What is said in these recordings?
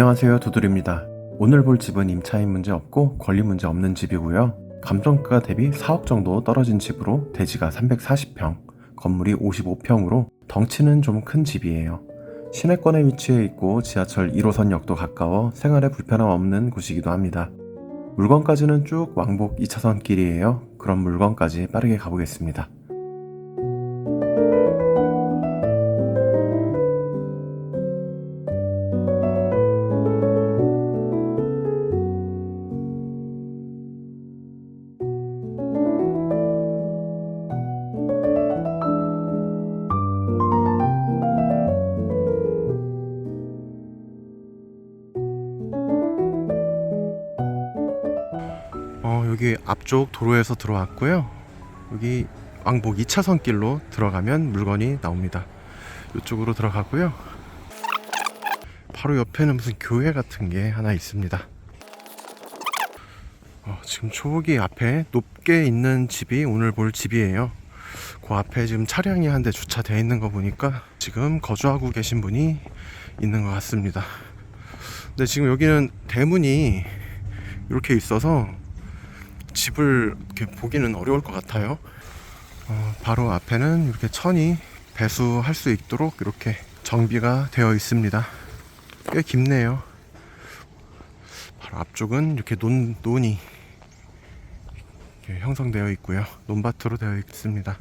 안녕하세요 두들입니다. 오늘 볼 집은 임차인 문제 없고 권리 문제 없는 집이고요. 감정가 대비 4억 정도 떨어진 집으로 대지가 340평, 건물이 55평으로 덩치는 좀 큰 집이에요. 시내권에 위치해 있고 지하철 1호선 역도 가까워 생활에 불편함 없는 곳이기도 합니다. 물건까지는 쭉 왕복 2차선 길이에요. 그럼 물건까지 빠르게 가보겠습니다. 앞쪽 도로에서 들어왔고요. 여기 왕복 2차선 길로 들어가면 물건이 나옵니다. 이쪽으로 들어가고요. 바로 옆에는 무슨 교회 같은 게 하나 있습니다. 어, 지금 저기 앞에 높게 있는 집이 오늘 볼 집이에요. 그 앞에 지금 차량이 한 대 주차되어 있는 거 보니까 지금 거주하고 계신 분이 있는 것 같습니다. 근데 지금 여기는 대문이 이렇게 있어서 집을 이렇게 보기는 어려울 것 같아요. 어, 바로 앞에는 이렇게 천이 배수할 수 있도록 이렇게 정비가 되어 있습니다. 꽤 깊네요. 바로 앞쪽은 이렇게 논, 논이 이렇게 형성되어 있고요. 논밭으로 되어 있습니다.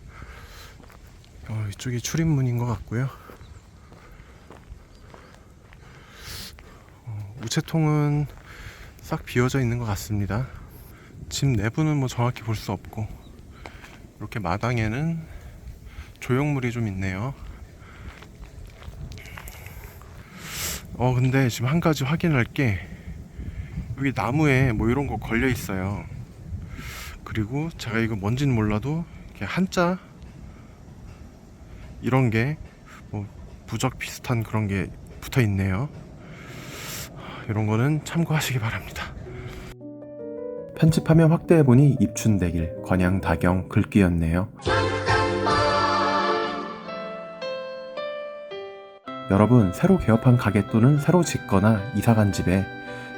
어, 이쪽이 출입문인 것 같고요. 어, 우체통은 싹 비어져 있는 것 같습니다. 집 내부는 뭐 정확히 볼 수 없고 이렇게 마당에는 조형물이 좀 있네요. 어 근데 지금 한 가지 확인할 게 여기 나무에 뭐 이런 거 걸려 있어요. 그리고 제가 이거 뭔지는 몰라도 한자 이런 게 뭐 부적 비슷한 그런 게 붙어 있네요. 이런 거는 참고하시기 바랍니다. 편집하면 확대해보니 입춘대길, 건양, 다경, 글귀였네요. 여러분, 새로 개업한 가게 또는 새로 짓거나 이사간 집에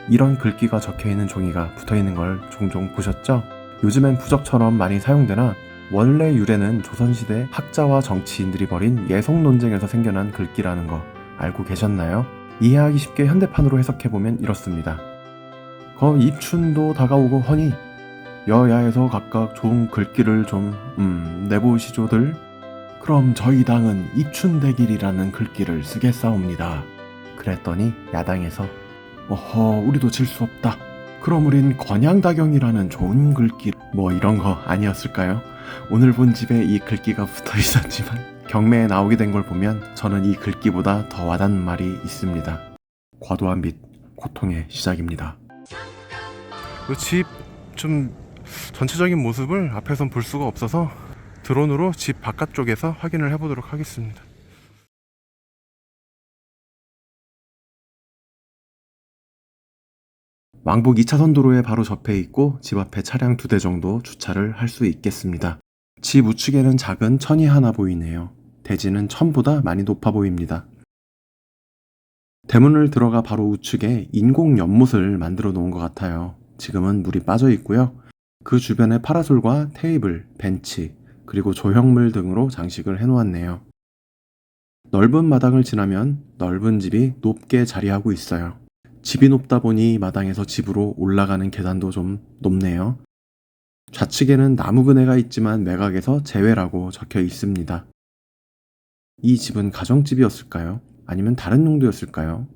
이런 글귀가 적혀있는 종이가 붙어있는 걸 종종 보셨죠? 요즘엔 부적처럼 많이 사용되나 원래 유래는 조선시대 학자와 정치인들이 벌인 예속 논쟁에서 생겨난 글귀라는 거 알고 계셨나요? 이해하기 쉽게 현대판으로 해석해보면 이렇습니다. 거 입춘도 다가오고 허니 여야에서 각각 좋은 글귀를 좀 음, 내보시조들. 그럼 저희 당은 입춘대길이라는 글귀를 쓰겠사옵니다. 그랬더니 야당에서 어허 우리도 질 수 없다. 그럼 우린 건양다경이라는 좋은 글귀 뭐 이런 거 아니었을까요? 오늘 본 집에 이 글귀가 붙어 있었지만 경매에 나오게 된 걸 보면 저는 이 글귀보다 더 와닿는 말이 있습니다. 과도한 빚 고통의 시작입니다. 그 집 좀 전체적인 모습을 앞에선 볼 수가 없어서 드론으로 집 바깥쪽에서 확인을 해보도록 하겠습니다. 왕복 2차선 도로에 바로 접해 있고 집 앞에 차량 두 대 정도 주차를 할 수 있겠습니다. 집 우측에는 작은 천이 하나 보이네요. 대지는 천보다 많이 높아 보입니다. 대문을 들어가 바로 우측에 인공 연못을 만들어 놓은 것 같아요. 지금은 물이 빠져 있고요. 그 주변에 파라솔과 테이블, 벤치, 그리고 조형물 등으로 장식을 해놓았네요. 넓은 마당을 지나면 넓은 집이 높게 자리하고 있어요. 집이 높다 보니 마당에서 집으로 올라가는 계단도 좀 높네요. 좌측에는 나무 그네가 있지만 매각에서 제외라고 적혀 있습니다. 이 집은 가정집이었을까요? 아니면 다른 용도였을까요?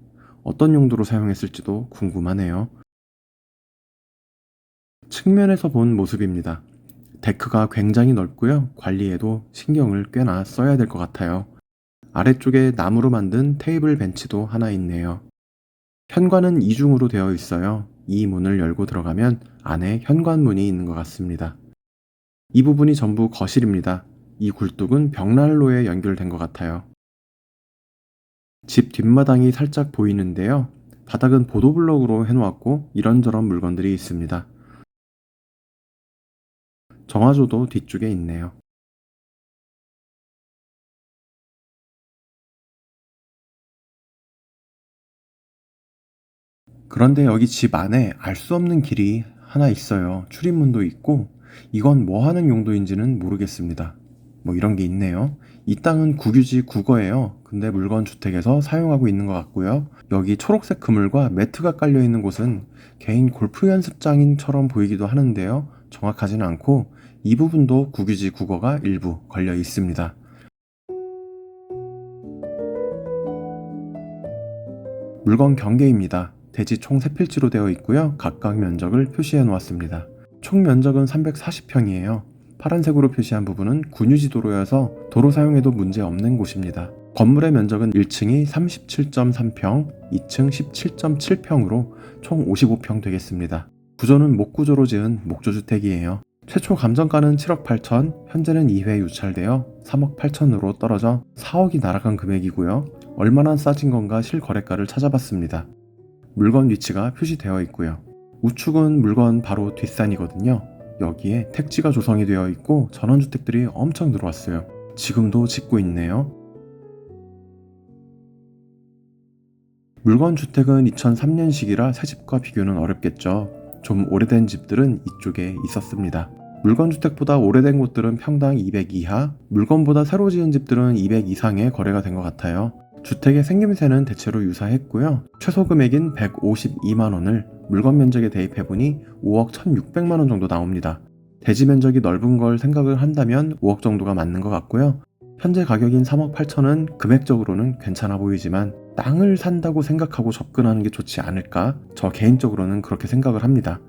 어떤 용도로 사용했을지도 궁금하네요. 측면에서 본 모습입니다. 데크가 굉장히 넓고요. 관리에도 신경을 꽤나 써야 될 것 같아요. 아래쪽에 나무로 만든 테이블 벤치도 하나 있네요. 현관은 이중으로 되어 있어요. 이 문을 열고 들어가면 안에 현관문이 있는 것 같습니다. 이 부분이 전부 거실입니다. 이 굴뚝은 벽난로에 연결된 것 같아요. 집 뒷마당이 살짝 보이는데요. 바닥은 보도블럭으로 해놓았고 이런저런 물건들이 있습니다. 정화조도 뒤쪽에 있네요. 그런데 여기 집 안에 알 수 없는 길이 하나 있어요. 출입문도 있고 이건 뭐 하는 용도인지는 모르겠습니다. 뭐 이런 게 있네요. 이 땅은 국유지 국어예요. 근데 물건 주택에서 사용하고 있는 것 같고요. 여기 초록색 그물과 매트가 깔려 있는 곳은 개인 골프 연습장인처럼 보이기도 하는데요. 정확하지는 않고 이 부분도 국유지 국어가 일부 걸려 있습니다. 물건 경계입니다. 대지 총 3필지로 되어 있고요. 각각 면적을 표시해 놓았습니다. 총 면적은 340평이에요. 파란색으로 표시한 부분은 군유지 도로여서 도로 사용에도 문제 없는 곳입니다. 건물의 면적은 1층이 37.3평, 2층 17.7평으로 총 55평 되겠습니다. 구조는 목구조로 지은 목조주택이에요. 최초 감정가는 7억 8천, 현재는 2회 유찰되어 3억 8천으로 떨어져 4억이 날아간 금액이고요. 얼마나 싸진 건가 실거래가를 찾아봤습니다. 물건 위치가 표시되어 있고요. 우측은 물건 바로 뒷산이거든요. 여기에 택지가 조성이 되어 있고 전원주택들이 엄청 들어왔어요. 지금도 짓고 있네요. 물건 주택은 2003년식이라 새 집과 비교는 어렵겠죠. 좀 오래된 집들은 이쪽에 있었습니다. 물건 주택보다 오래된 곳들은 평당 200 이하, 물건보다 새로 지은 집들은 200 이상의 거래가 된 것 같아요. 주택의 생김새는 대체로 유사했고요. 최소 금액인 152만 원을 물건 면적에 대입해보니 5억 1,600만 원 정도 나옵니다. 대지 면적이 넓은 걸 생각을 한다면 5억 정도가 맞는 것 같고요. 현재 가격인 3억 8천은 금액적으로는 괜찮아 보이지만 땅을 산다고 생각하고 접근하는 게 좋지 않을까? 저 개인적으로는 그렇게 생각을 합니다.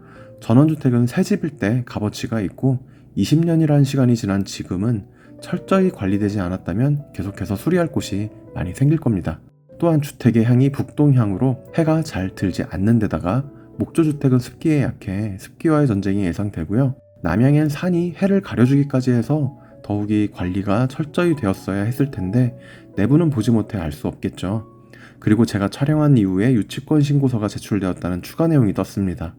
전원주택은 새 집일 때 값어치가 있고 20년이라는 시간이 지난 지금은 철저히 관리되지 않았다면 계속해서 수리할 곳이 많이 생길 겁니다. 또한 주택의 향이 북동향으로 해가 잘 들지 않는 데다가 목조주택은 습기에 약해 습기와의 전쟁이 예상되고요. 남향엔 산이 해를 가려주기까지 해서 더욱이 관리가 철저히 되었어야 했을 텐데 내부는 보지 못해 알 수 없겠죠. 그리고 제가 촬영한 이후에 유치권 신고서가 제출되었다는 추가 내용이 떴습니다.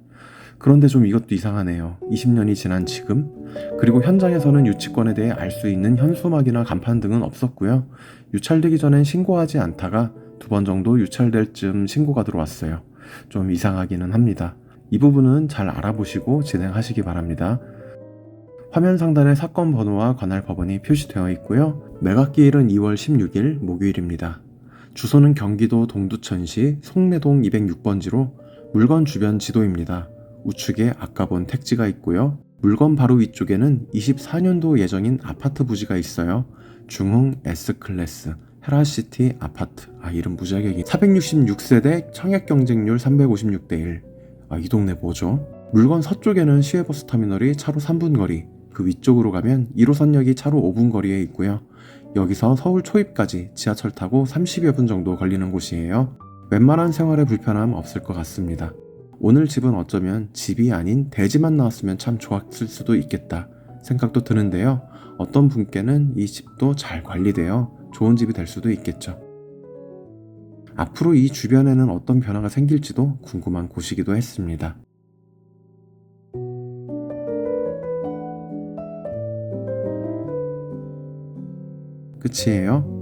그런데 좀 이것도 이상하네요. 20년이 지난 지금 그리고 현장에서는 유치권에 대해 알 수 있는 현수막이나 간판 등은 없었고요. 유찰되기 전엔 신고하지 않다가 두 번 정도 유찰될 쯤 신고가 들어왔어요. 좀 이상하기는 합니다. 이 부분은 잘 알아보시고 진행하시기 바랍니다. 화면 상단에 사건 번호와 관할 법원이 표시되어 있고요. 매각기일은 2월 16일 목요일입니다. 주소는 경기도 동두천시 송내동 206번지로 물건 주변 지도입니다. 우측에 아까 본 택지가 있고요. 물건 바로 위쪽에는 24년도 예정인 아파트 부지가 있어요. 중흥 S클래스 헤라시티 아파트. 아 이름 무지하게 466세대 청약 경쟁률 356대 1. 아 이 동네 뭐죠? 물건 서쪽에는 시외버스 터미널이 차로 3분 거리, 그 위쪽으로 가면 1호선역이 차로 5분 거리에 있고요. 여기서 서울 초입까지 지하철 타고 30여 분 정도 걸리는 곳이에요. 웬만한 생활에 불편함 없을 것 같습니다. 오늘 집은 어쩌면 집이 아닌 대지만 나왔으면 참 좋았을 수도 있겠다 생각도 드는데요. 어떤 분께는 이 집도 잘 관리되어 좋은 집이 될 수도 있겠죠. 앞으로 이 주변에는 어떤 변화가 생길지도 궁금한 곳이기도 했습니다. 끝이에요.